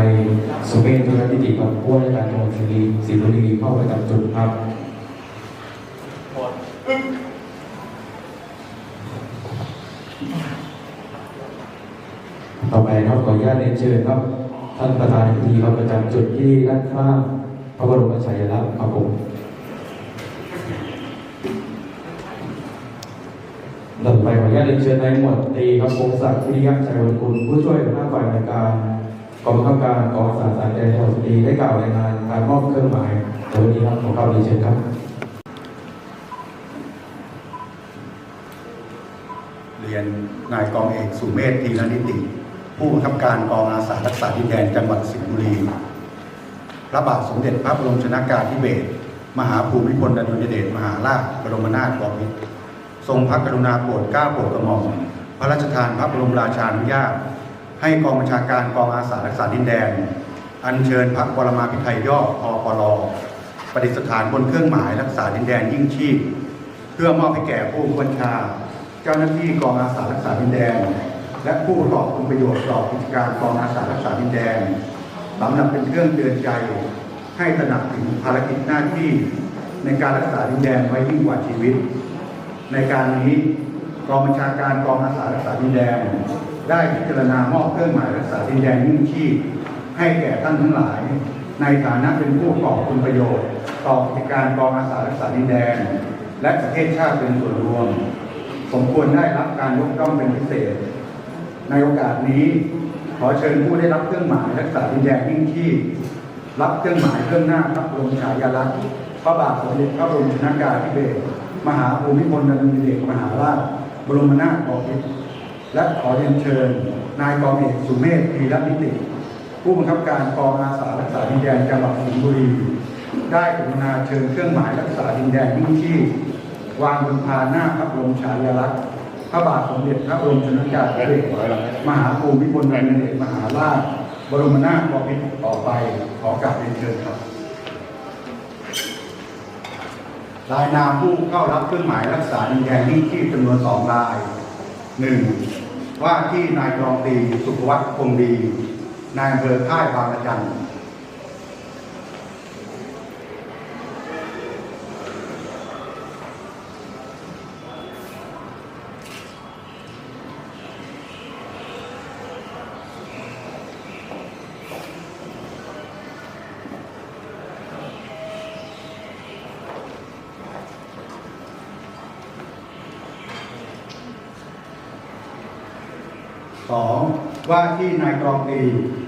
ในสุเมธธุรนิติกับผู้ว่าราชการจังหวัดสิรีสิบุรีเข้าประจำจุดครับต่อไปครับขออนุญาตเรียนเชิญครับ ท่านประธานในพิธีครับประจำจุดที่ด้านข้างพระบรมฉายาลักษณ์ครับผมต่อไปขออนุญาตเรียนเชิญนายหมวดตีครับพงศักดิ์วิริยะชัยวันกุลผู้ช่วยหัวหน้าฝ่ายบริการ กองบังคับการกองอาสาสายแดนจังหวัดสุรีได้กล่าวรายงานการมอบเครื่องหมายในวันนี้ครับขอกราบเรีเชิญครับเรียนนายกองเอกสุเมธทีรนิติ ผู้บังคับการกองอาสารักษาดินแดนจังหวัดสิงห์บุรีพระบาทสมเด็จพระบรมชนากาธิเบศรมหาภูมิพลอดุลยเดชมหาราชบรมนาถบพิตรทรงพระกรุณาโปรดเกล้าโปรดกระหม่อมพระราชทานพระบรมราชานุญาต ให้กองบัญชาการกองอาสารักษาดินแดน อัญเชิญพระบรมาภิไธยย่อพปลประดิษฐานบนเครื่องหมายรักษาดินแดนยิ่งชีพ เพื่อมอบให้แก่ผู้บัญชา เจ้าหน้าที่กองอาสารักษาดินแดน และผู้ประกอบคุณประโยชน์ต่อกิจการกองอาสารักษาดินแดนสำหรับเป็นเครื่องเตือนใจ ให้ตระหนักถึงภารกิจหน้าที่ในการรักษาดินแดนไว้ยิ่งกว่าชีวิต ในการนี้กองบัญชาการกองอาสารักษาดินแดน ได้พิจารณามอบเครื่องหมายรักษาดินแดนยิ่งชีพให้แก่ท่านทั้งหลาย ในฐานะเป็นผู้ประกอบคุณประโยชน์ ต่อกิจการกองอาสารักษาดินแดน และประเทศชาติเป็นส่วนรวม สมควรได้รับการยกย่องเป็นพิเศษ ในโอกาสนี้ ขอเชิญผู้ได้รับเครื่องหมายรักษาดินแดนยิ่งชีพรับเครื่องหมายเครื่องหน้าพระบรมฉายาลักษณ์พระบาทสมเด็จพระบรมชนากาธิเบศรมหาภูมิพลอดุลยเดชมหาราชบรมนาถบพิตร และขอเรียนเชิญ นายกองเอกสุเมธธีรนิติ ผู้บังคับการกองอาสารักษาดินแดนจังหวัดสิงห์บุรี ได้กรุณาเชิญเครื่องหมายรักษาดินแดนยิ่งชีพวางบนพานหน้าพระบรมฉายาลักษณ์พระบาทสมเด็จพระบรมชนกาธิเบศรมหาภูมิพลอดุลยเดชมหาราช บรมนาถบพิตรต่อไปขอกราบเรียนเชิญครับรายนามผู้เข้ารับเครื่องหมายรักษาดินแดนที่ที่จำนวนสองราย หนึ่งว่าที่นายกรองตีสุขวัฒน์คงดี นายอำเภอค่ายบางระจัน สองว่าที่นายกองตี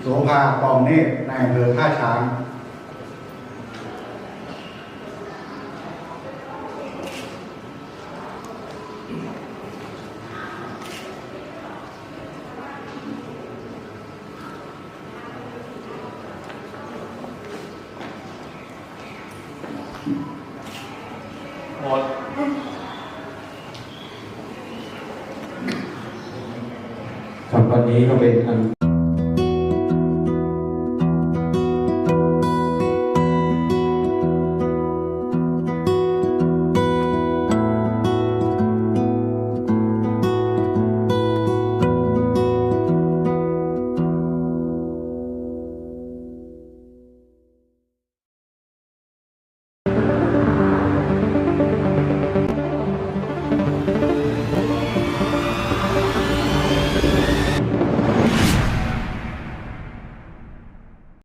โสภากองเนตรนายอำเภอท่าช้างหม ครับวันนี้ก็เป็นอัน